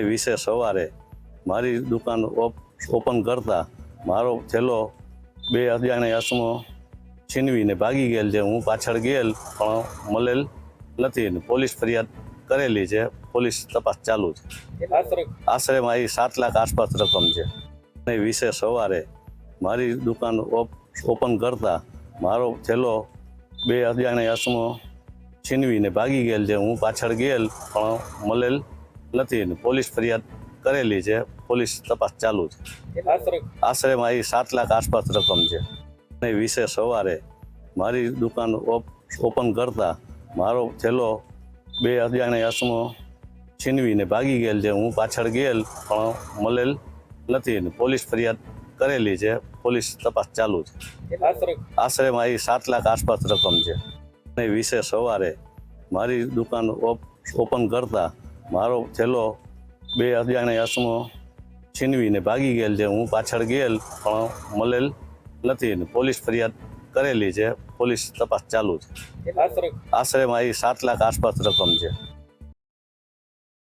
વિશે સવારે મારી દુકાન ઓપ- ઓપન કરતા મારો થેલો બે અજાણે અસમો છીનવીને ભાગી ગયેલ છે. હું પાછળ ગયેલ, પણ મળેલ નથી પોલીસ ફરિયાદ કરેલી છે. પોલીસ તપાસ ચાલુ છે. આશરે મારી સાત લાખ આસપાસ રકમ છે. અને વિશે સવારે મારી દુકાન ઓપ- ઓપન કરતા મારો થેલો બે અજાણે અસમો છીનવીને ભાગી ગયેલ છે. હું પાછળ ગયેલ, પણ મળેલ નથી પોલીસ ફરિયાદ કરેલી છે. પોલીસ તપાસ ચાલુ છે. આશરે મારી સાત લાખ આસપાસ રકમ છે. અને વિશે સવારે મારી દુકાન ઓપ- ઓપન કરતા મારો થેલો બે અજાણે અસમો છીનવીને ભાગી ગયેલ છે. હું પાછળ ગયેલ, પણ મળેલ નથી પોલીસ ફરિયાદ કરેલી છે. પોલીસ તપાસ ચાલુ છે. આશરે મારી સાત લાખ આસપાસ રકમ છે. અને વિશે સવારે મારી દુકાન ઓપ- ઓપન કરતા મારો થેલો બે અજાણે અસમો છીનવીને ભાગી ગયેલ છે. હું પાછળ ગયેલ પણ મળેલ નથી ને પોલીસ ફરિયાદ કરેલી છે. પોલીસ તપાસ ચાલુ છે. આશરે. આશરે મારી સાત લાખ આસપાસ રકમ છે.